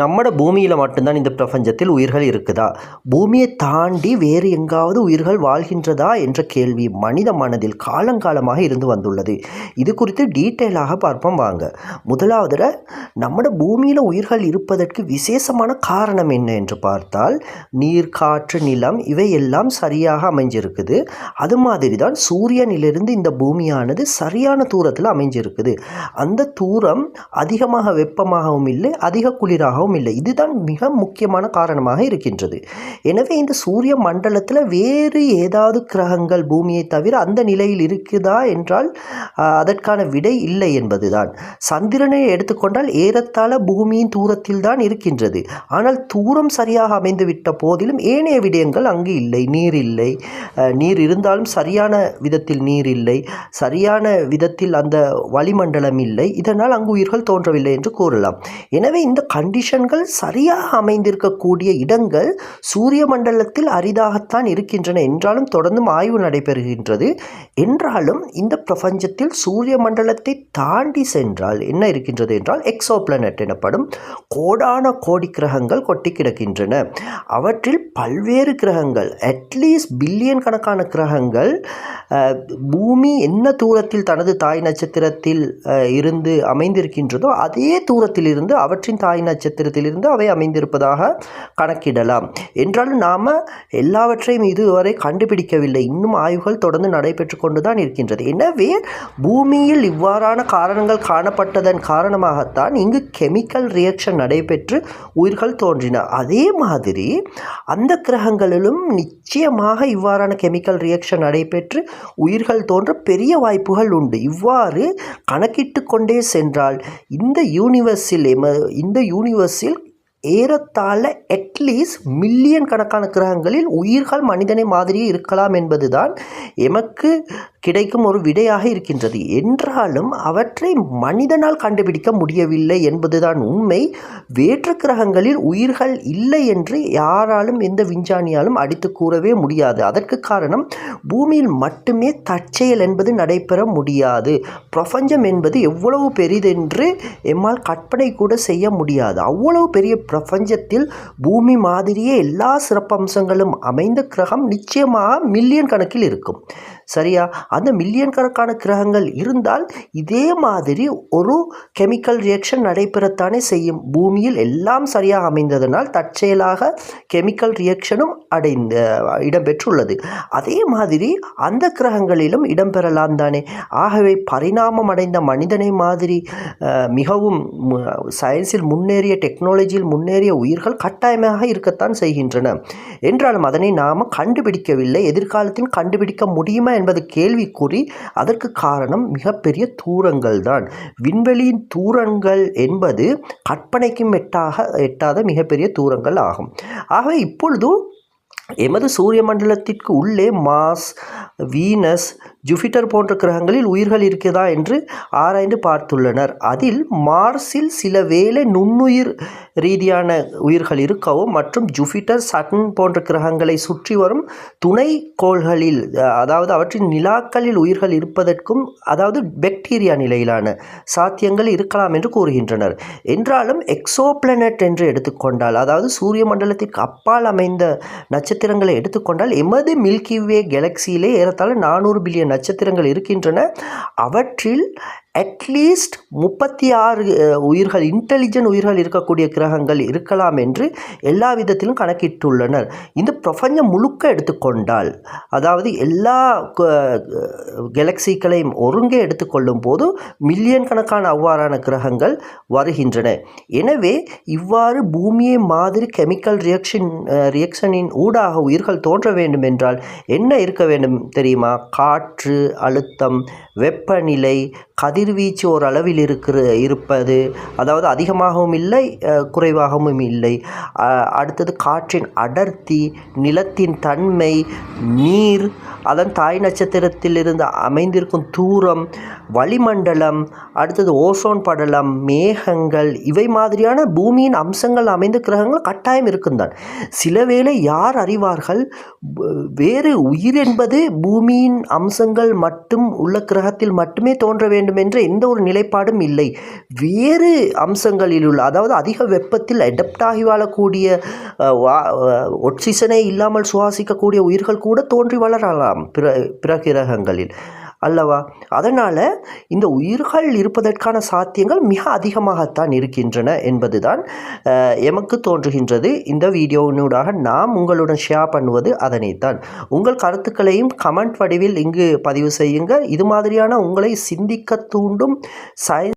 நம்மட பூமியில் மட்டும்தான் இந்த பிரபஞ்சத்தில் உயிர்கள் இருக்குதா? பூமியை தாண்டி வேறு எங்காவது உயிர்கள் வாழ்கின்றதா? என்ற கேள்வி மனித மனதில் காலங்காலமாக இருந்து வந்துள்ளது. இது குறித்து டீட்டெயிலாக பார்ப்போம் வாங்க. முதலாவது நம்மட பூமியில் உயிர்கள் இருப்பதற்கு விசேஷமான காரணம் என்ன என்று பார்த்தால் நீர் காற்று நிலம் இவை எல்லாம் சரியாக அமைஞ்சிருக்குது. அது மாதிரி தான் சூரியனிலிருந்து இந்த பூமியானது சரியான தூரத்தில் அமைஞ்சிருக்குது. அந்த தூரம் அதிகமாக வெப்பமாகவும் இல்லை அதிக குளிராகவும் இல்லை. இதுதான் மிக முக்கியமான காரணமாக இருக்கின்றது. எனவே இந்த சூரிய மண்டலத்தில் வேறு ஏதாவது கிரகங்கள் பூமியை தவிர அந்த நிலையில் இருக்குதா என்றால் அதற்கான விடை இல்லை என்பதுதான். சந்திரனை எடுத்துக்கொண்டால் ஏறத்தாழ பூமியின் தூரத்தில் தான் இருக்கின்றது. ஆனால் தூரம் சரியாக அமைந்துவிட்ட போதிலும் ஏனைய விடயங்கள் அங்கு இல்லை. நீர் இல்லை. நீர் இருந்தாலும் சரியான விதத்தில் நீர் இல்லை. சரியான விதத்தில் அந்த வளிமண்டலம் இல்லை. இதனால் அங்கு உயிர்கள் தோன்றவில்லை என்று கூறலாம். எனவே இந்த கண்டிஷன் கண்டிஷன்கள் சரியாக அமைந்திருக்கக்கூடிய இடங்கள் சூரிய மண்டலத்தில் அரிதாகத்தான் இருக்கின்றன என்றாலும் தொடர்ந்தும் ஆய்வு நடைபெறுகின்றது. என்றாலும் இந்த பிரபஞ்சத்தில் சூரிய மண்டலத்தை தாண்டி சென்றால் என்ன இருக்கின்றது என்றால் எக்ஸோ பிளானட் எனப்படும் கோடான கோடி கிரகங்கள் கொட்டி கிடக்கின்றன. அவற்றில் பல்வேறு கிரகங்கள் அட்லீஸ்ட் பில்லியன் கணக்கான கிரகங்கள் பூமி என்ன தூரத்தில் தனது தாய் நட்சத்திரத்தில் இருந்து அமைந்திருக்கின்றதோ அதே தூரத்தில் இருந்து அவற்றின் தாய் நட்சத்திரத்திலிருந்து அவை அமைந்திருப்பதாக கணக்கிடலாம். என்றாலும் நாம் எல்லாவற்றையும் இதுவரை கண்டுபிடிக்கவில்லை. இன்னும் ஆய்வுகள் தொடர்ந்து நடைபெற்று கொண்டுதான் இருக்கின்றது. எனவே பூமியில் இவ்வாறான காரணங்கள் காணப்பட்டதன் காரணமாகத்தான் இங்கு கெமிக்கல் ரியாக்ஷன் நடைபெற்று உயிர்கள் தோன்றின. அதே மாதிரி அந்த கிரகங்களிலும் நிச்சயமாக இவ்வாறான கெமிக்கல் ரியாக்ஷன் நடைபெற்று உயிர்கள் தோன்ற பெரிய வாய்ப்புகள் உண்டு. இவ்வாறு கணக்கிட்டு கொண்டே சென்றால் இந்த யூனிவர்ஸில் இந்த யூனிவர்ஸ் யூனிவர்ஸில் ஏறத்தாழ அட்லீஸ்ட் மில்லியன் கணக்கான கிரகங்களில் உயிர்கள் மனிதனை மாதிரியே இருக்கலாம் என்பதுதான் எமக்கு கிடைக்கும் ஒரு விடையாக இருக்கின்றது. என்றாலும் அவற்றை மனிதனால் கண்டுபிடிக்க முடியவில்லை என்பதுதான் உண்மை. வேற்று கிரகங்களில் உயிர்கள் இல்லை என்று யாராலும் எந்த விஞ்ஞானியாலும் அடித்து கூறவே முடியாது. அதற்கு காரணம் பூமியில் மட்டுமே தற்செயல் என்பது நடைபெற முடியாது. பிரபஞ்சம் என்பது எவ்வளவு பெரிதென்று எம்மால் கற்பனை கூட செய்ய முடியாது. அவ்வளவு பெரிய பிரபஞ்சத்தில் பூமி மாதிரியே எல்லா சிறப்பம்சங்களும் அமைந்த கிரகம் நிச்சயமாக மில்லியன் கணக்கில் இருக்கும். சரியா? அந்த மில்லியன் கணக்கான கிரகங்கள் இருந்தால் இதே மாதிரி ஒரு கெமிக்கல் ரியாக்ஷன் நடைபெறத்தானே செய்யும். பூமியில் எல்லாம் சரியாக அமைந்ததனால் தற்செயலாக கெமிக்கல் ரியாக்ஷனும் அடைந்த இடம்பெற்றுள்ளது. அதே மாதிரி அந்த கிரகங்களிலும் இடம்பெறலாம் தானே. ஆகவே பரிணாமம் அடைந்த மனிதனை மாதிரி மிகவும் சயின்ஸில் முன்னேறிய டெக்னாலஜியில் முன்னேறிய உயிர்கள் கட்டாயமாக இருக்கத்தான் செய்கின்றன. என்றாலும் அதனை நாம் கண்டுபிடிக்கவில்லை. எதிர்காலத்தில் கண்டுபிடிக்க முடியுமா என்பது கேள்விக்குறி அதற்கு காரணம் மிகப்பெரிய தூரங்கள் தான் விண்வெளியின் தூரங்கள் என்பது கற்பனைக்கும் எட்டாக எட்டாத மிகப்பெரிய தூரங்கள் ஆகும். ஆகவே இப்பொழுதும் எமது சூரிய மண்டலத்திற்கு உள்ளே மாஸ் வீனஸ் ஜூபிட்டர் போன்ற கிரகங்களில் உயிர்கள் இருக்கிறதா என்று ஆராய்ந்து பார்த்துள்ளனர். அதில் மார்ஸில் சில வேளை நுண்ணுயிர் ரீதியான உயிர்கள் இருக்கவும் மற்றும் ஜூபிட்டர் சட்டன் போன்ற கிரகங்களை சுற்றி வரும் துணை கோள்களில் அதாவது அவற்றின் நிலாக்களில் உயிர்கள் இருப்பதற்கும் அதாவது பாக்டீரியா நிலையிலான சாத்தியங்கள் இருக்கலாம் என்று கூறுகின்றனர். என்றாலும் எக்ஸோ பிளானட் என்று எடுத்துக்கொண்டால் அதாவது சூரிய மண்டலத்திற்கு அப்பால் அமைந்த நட்சத்திரங்களை எடுத்துக்கொண்டால் எமது மில்கி வே கேலக்சியிலே ஏறத்தாழ நானூறு பில்லியன் நட்சத்திரங்கள் இருக்கின்றன அவற்றில் அட்லீஸ்ட் முப்பத்தி ஆறு உயிர்கள் இன்டெலிஜென்ட் உயிர்கள் இருக்கக்கூடிய கிரகங்கள் இருக்கலாம் என்று எல்லா விதத்திலும் கணக்கிட்டுள்ளனர். இந்த பிரபஞ்சம் முழுக்க எடுத்துக்கொண்டால் அதாவது எல்லா கெலக்சிகளையும் ஒருங்கே எடுத்துக்கொள்ளும் போது மில்லியன் கணக்கான அவ்வாறான கிரகங்கள் வருகின்றன. எனவே இவ்வாறு பூமியை மாதிரி கெமிக்கல் ரியாக்ஷன் ரியாக்ஷனின் ஊடாக உயிர்கள் தோன்ற வேண்டும் என்றால் என்ன இருக்க வேண்டும் தெரியுமா? காற்று அழுத்தம் வெப்பநிலை கதிர்வீச்சு ஓரளவில் இருக்கிற இருப்பது. அதாவது அதிகமாகவும் இல்லை குறைவாகவும் இல்லை. அடுத்தது காற்றின் அடர்த்தி நிலத்தின் தன்மை நீர் அதன் தாய் நட்சத்திரத்திலிருந்து அமைந்திருக்கும் தூரம் வளிமண்டலம் அடுத்தது ஓசோன் படலம் மேகங்கள் இவை மாதிரியான பூமியின் அம்சங்கள் அமைந்த கிரகங்கள் கட்டாயம் இருக்குந்தான் சில வேளை யார் அறிவார்கள்? வேறு உயிர் என்பது பூமியின் அம்சங்கள் மட்டும் உள்ள கிரகத்தில் மட்டுமே தோன்ற வேண்டும் என்ற எந்த ஒரு நிலைப்பாடும் இல்லை. வேறு அம்சங்களில் உள்ள அதாவது அதிக வெப்பத்தில் அடப்ட் ஆகி வாழக்கூடிய அஹ், ஒட்சிசனே இல்லாமல் சுவாசிக்கக்கூடிய உயிர்கள் கூட தோன்றி வளரலாம். பிற பிற கிரகங்களில். அல்லவா? அதனால் இந்த உயிர்கள் இருப்பதற்கான சாத்தியங்கள் மிக அதிகமாகத்தான் இருக்கின்றன என்பதுதான் எமக்கு தோன்றுகின்றது. இந்த வீடியோவினூடாக நாம் உங்களுடன் ஷேர் பண்ணுவது அதனைத்தான். உங்கள் கருத்துக்களையும் கமெண்ட் வடிவில் இங்கு பதிவு செய்யுங்கள். இது மாதிரியான உங்களை சிந்திக்க தூண்டும் சயின்ஸ்